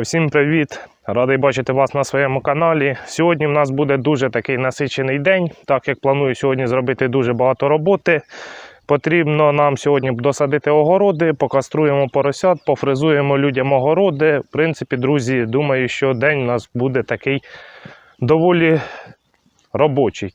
Всім привіт! Радий бачити вас на своєму каналі. Сьогодні в нас буде дуже такий насичений день, так як планую сьогодні зробити дуже багато роботи. Потрібно нам сьогодні досадити огороди, покаструємо поросят, пофрезуємо людям огороди. В принципі, друзі, думаю, що день у нас буде такий доволі робочий.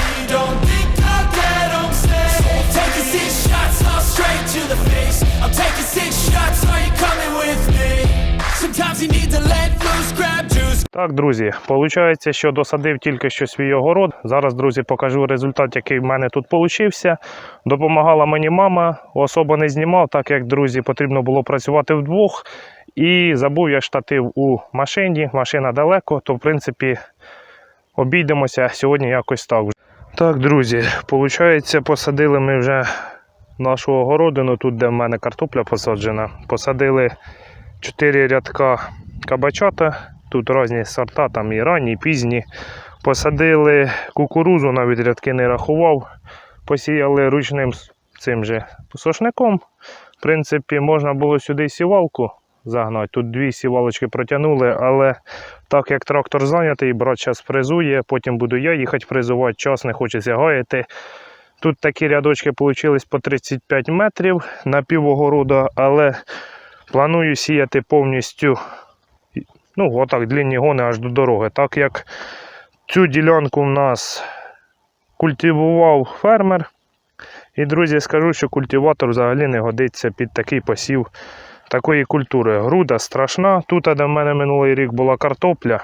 Don't think I'll get home safe taking six shots all straight to the face I'm taking six shots, are you coming with me? Sometimes you need to let loose, grab Так, друзі, виходить, що досадив тільки що свій огород. Зараз, друзі, покажу результат, який в мене тут вийшов. Допомагала мені мама, особо не знімав, так як, друзі, потрібно було працювати вдвох. І забув я штатив у машині. Машина далеко, то в принципі обійдемося сьогодні якось так. Так, друзі, виходить, посадили ми вже нашу огородину, тут, де в мене картопля посаджена. Посадили 4 рядка кабачата. Тут різні сорта, там і ранні, і пізні. Посадили кукурузу, навіть рядки не рахував. Посіяли ручним цим же сошником. В принципі, можна було сюди сівалку загнати. Тут дві сівалочки протягнули, але так як трактор зайнятий, брат зараз фрезує, потім буду я їхати фрезувати, час не хочеться гаяти. Тут такі рядочки вийшли по 35 метрів на півогорода, але планую сіяти повністю ну, отак, длинні гони аж до дороги. Так як цю ділянку в нас культивував фермер. І, друзі, скажу, що культиватор взагалі не годиться під такий посів такої культури. Груда страшна. Тут, де в мене минулий рік була картопля,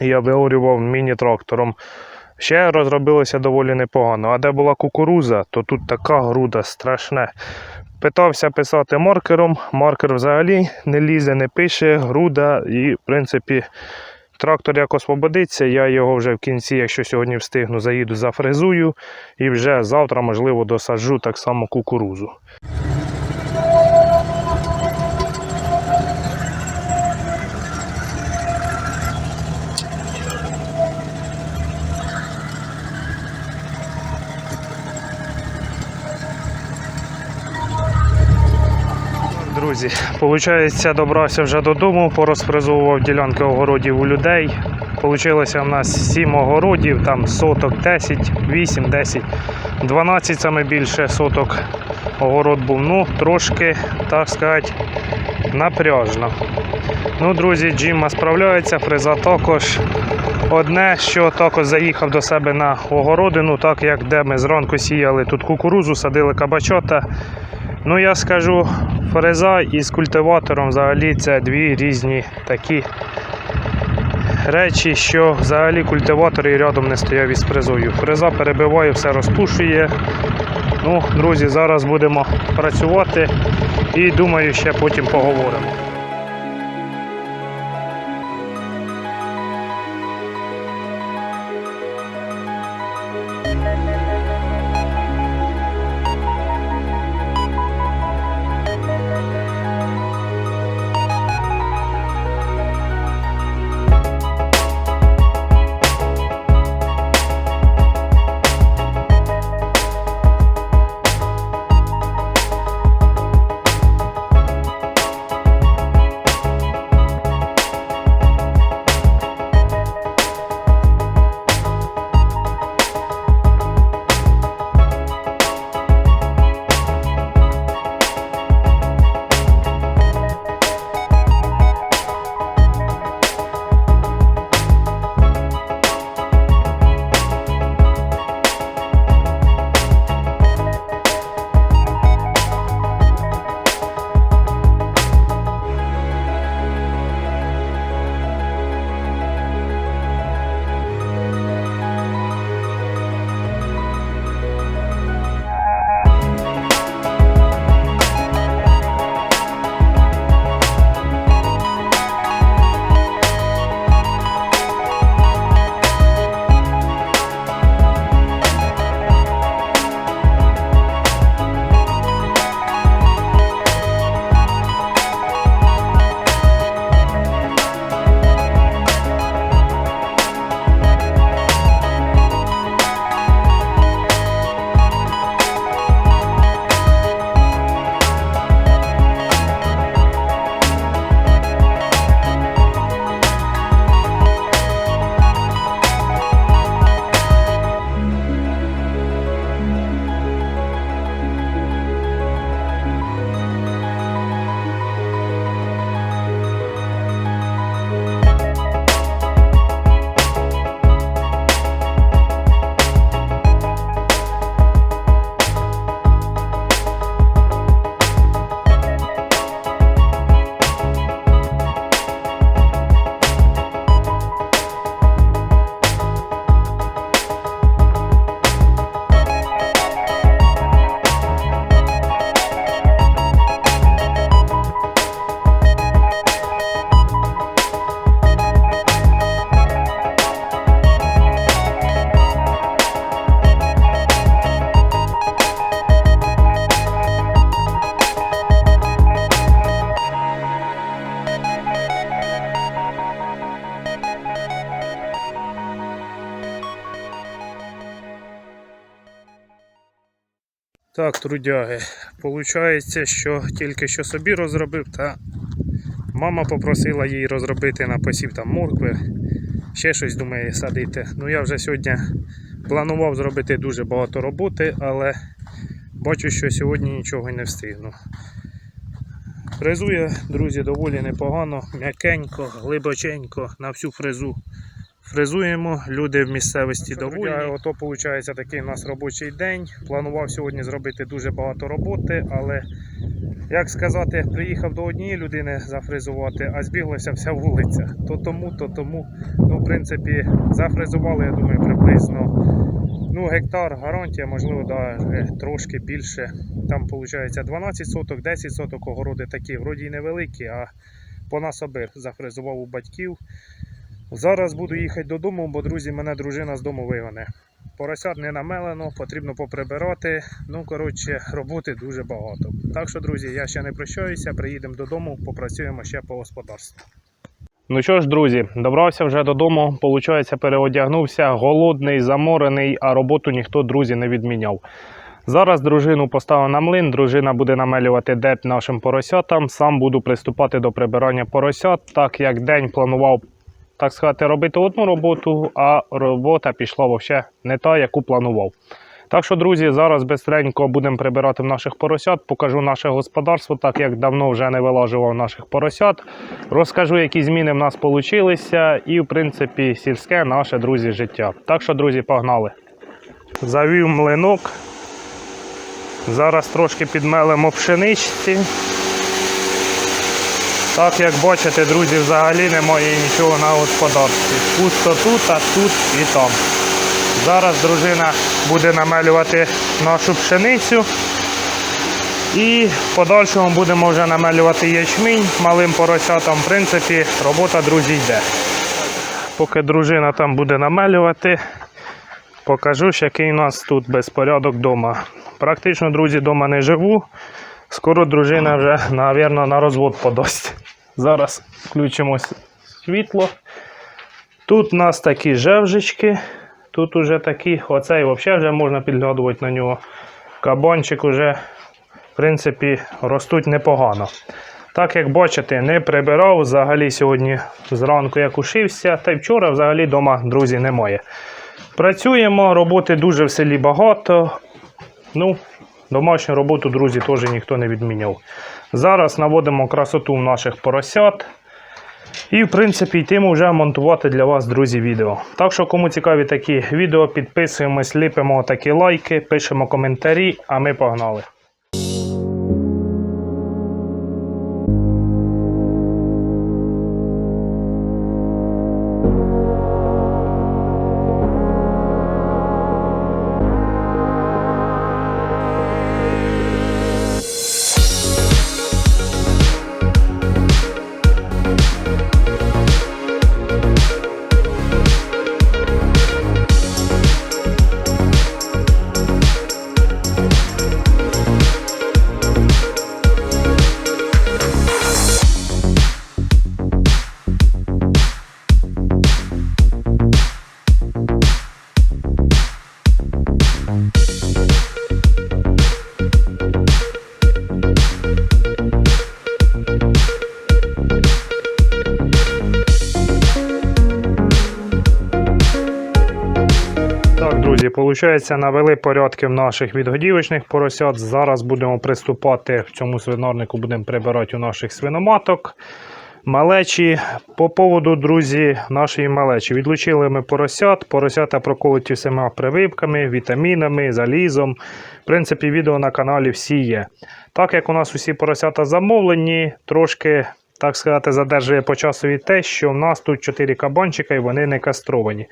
я виорював міні-трактором. Ще розробилося доволі непогано. А де була кукуруза, то тут така груда страшна. Питався писати маркером, маркер взагалі не лізе, не пише, груда і, в принципі, трактор як освободиться, я його вже в кінці, якщо сьогодні встигну, заїду зафрезую і вже завтра, можливо, досаджу так само кукурузу. Друзі, виходить, добрався вже додому, порозфризовував ділянки огородів у людей. Получилося в нас 7 огородів, там соток 10, 8, 10, 12 саме більше соток огород був. Ну, трошки, так сказати, напряжно. Ну, друзі, Джима справляється, фреза також. Одне, що також заїхав до себе на огородину, так як де ми зранку сіяли тут кукурузу, садили кабачота. Ну, я скажу, фреза із культиватором взагалі це дві різні такі речі, що взагалі культиватор і рядом не стояв із фрезою. Фреза перебиває, все розпушує. Ну, друзі, зараз будемо працювати і думаю, ще потім поговоримо. Так, трудяги. Получається, що тільки що собі розробив, та мама попросила її розробити на посів там моркви. Ще щось думає садити. Ну я вже сьогодні планував зробити дуже багато роботи, але бачу, що сьогодні нічого не встигну. Фрезує, друзі, доволі непогано, м'якенько, глибоченько на всю фрезу. Фрезуємо, люди в місцевості доволі. Ото виходить такий у нас робочий день. Планував сьогодні зробити дуже багато роботи, але як сказати, приїхав до однієї людини зафрезувати, а збіглася вся вулиця. То тому, то тому. Ну, в принципі, зафрезували, я думаю, приблизно ну, гектар гарантія, можливо, навіть трошки більше. Там виходить 12 соток, 10 соток огороди такі, вроді й невеликі, а по нас насобир зафрезував у батьків. Зараз буду їхати додому, бо друзі, мене дружина з дому вигоне. Поросят не намелено, потрібно поприбирати. Ну, коротше, роботи дуже багато. Так що, друзі, я ще не прощаюся, приїдемо додому, попрацюємо ще по господарству. Ну що ж, друзі, добрався вже додому. Получається, переодягнувся, голодний, заморений, а роботу ніхто, друзі, не відміняв. Зараз дружину поставив на млин, дружина буде намелювати деп нашим поросятам. Сам буду приступати до прибирання поросят, так як день планував так сказати, робити одну роботу, а робота пішла взагалі не та, яку планував. Так що, друзі, зараз безстренько будемо прибирати наших поросят, покажу наше господарство, так як давно вже не вилажував наших поросят. Розкажу, які зміни в нас вийшли, і, в принципі, сільське наше, друзі, життя. Так що, друзі, погнали. Завів млинок. Зараз трошки підмелимо пшеничці. Так як бачите, друзі, взагалі немає нічого на господарстві. Пусто тут, а тут і там. Зараз дружина буде намелювати нашу пшеницю. І в подальшому будемо вже намелювати ячмінь малим поросятам. В принципі, робота, друзі, йде. Поки дружина там буде намелювати, покажу, який у нас тут безпорядок вдома. Практично, друзі, вдома не живу. Скоро дружина вже, мабуть, на розвод подасть. Зараз включимо світло. Тут у нас такі жевжички. Тут уже такі, оцей взагалі вже можна підглядувати на нього. Кабанчик уже, в принципі, ростуть непогано. Так як бачите, не прибирав взагалі сьогодні зранку, як ушився, та й вчора взагалі вдома, друзі, немає. Працюємо, роботи дуже в селі багато. Ну, домашню роботу, друзі, теж ніхто не відміняв. Зараз наводимо красоту в наших поросят. І, в принципі, йтимо вже монтувати для вас, друзі, відео. Так що, кому цікаві такі відео, підписуємось, ліпимо такі лайки, пишемо коментарі, а ми погнали. Виходить, навели порядки в наших відгодівочних поросят. Зараз будемо приступати в цьому свинарнику, будемо прибирати у наших свиноматок. Малечі. По поводу, друзі, нашої малечі. Відлучили ми поросят. Поросята проколоті всіма прививками, вітамінами, залізом. В принципі, відео на каналі всі є. Так як у нас усі поросята замовлені, трошки, так сказати, задержує по часові те, що в нас тут 4 кабанчика і вони не кастровані.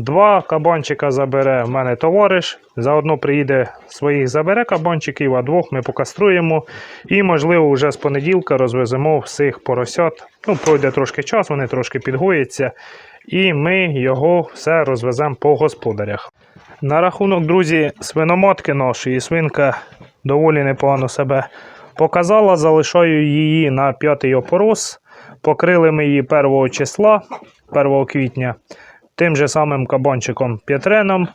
Два кабанчика забере в мене товариш. Заодно приїде своїх забере кабанчиків, а двох ми покаструємо. І, можливо, вже з понеділка розвеземо всіх поросят. Ну, пройде трошки час, вони трошки підгояться. І ми його все розвеземо по господарях. На рахунок, друзі, свиноматки нашої, свинка доволі непогано себе показала. Залишаю її на п'ятий опорос. Покрили ми її 1 числа, 1 квітня тим же самим кабанчиком П'ятреном.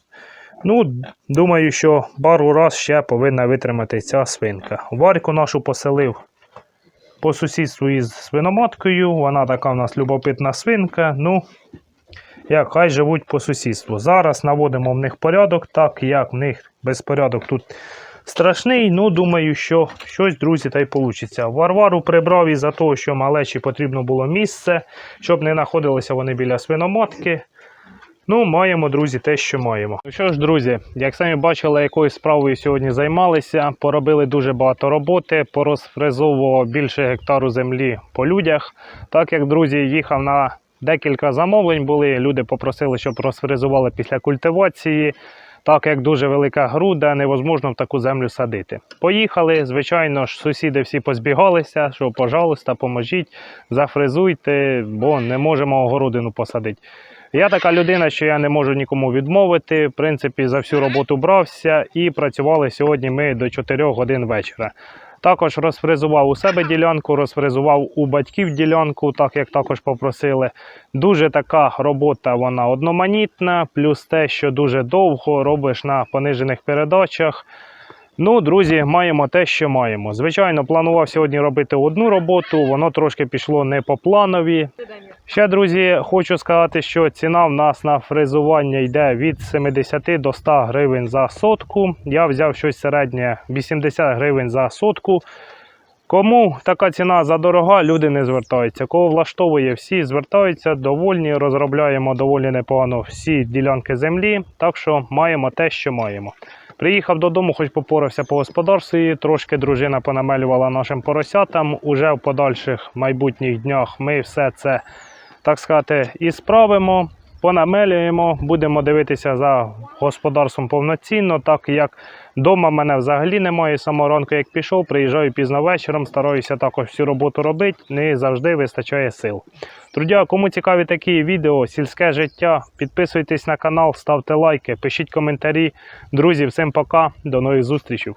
Ну, думаю, що пару раз ще повинна витримати ця свинка. Варку нашу поселив по сусідству із свиноматкою. Вона така в нас любопитна свинка. Ну, як хай живуть по сусідству. Зараз наводимо в них порядок, так як в них безпорядок тут страшний. Ну, думаю, що щось, друзі, та й вийде. Варвару прибрав із-за того, що малечі потрібно було місце, щоб не знаходилися вони біля свиноматки. Ну, маємо, друзі, те, що маємо. Ну що ж, друзі, як самі бачили, якою справою сьогодні займалися, поробили дуже багато роботи, порозфрезовував більше гектару землі по людях. Так як, друзі, їхав на декілька замовлень були, люди попросили, щоб розфрезували після культивації. Так як дуже велика груда, невозможно в таку землю садити. Поїхали, звичайно ж, сусіди всі позбігалися, що, пожалуйста, поможіть, зафрезуйте, бо не можемо огородину посадити. Я така людина, що я не можу нікому відмовити. В принципі, за всю роботу брався і працювали сьогодні ми до 4 годин вечора. Також розфрезував у себе ділянку, розфрезував у батьків ділянку, так як також попросили. Дуже така робота, вона одноманітна, плюс те, що дуже довго робиш на понижених передачах. Ну, друзі, маємо те, що маємо. Звичайно, планував сьогодні робити одну роботу, воно трошки пішло не по планові. Ще, друзі, хочу сказати, що ціна в нас на фрезування йде від 70 до 100 гривень за сотку. Я взяв щось середнє 80 гривень за сотку. Кому така ціна задорога, люди не звертаються. Кого влаштовує, всі звертаються, довольні, розробляємо доволі непогано всі ділянки землі. Так що маємо те, що маємо. Приїхав додому, хоч попорався по господарстві, трошки дружина понамелювала нашим поросятам. Уже в подальших майбутніх днях ми все це, так сказати, і справимо, понамелюємо, будемо дивитися за господарством повноцінно, так як Дома мене взагалі немає. З Самого ранку, як пішов, приїжджаю пізно вечором, стараюся також всю роботу робити, не завжди вистачає сил. Друзі, кому цікаві такі відео, сільське життя, підписуйтесь на канал, ставте лайки, пишіть коментарі. Друзі, всім пока, до нових зустрічей.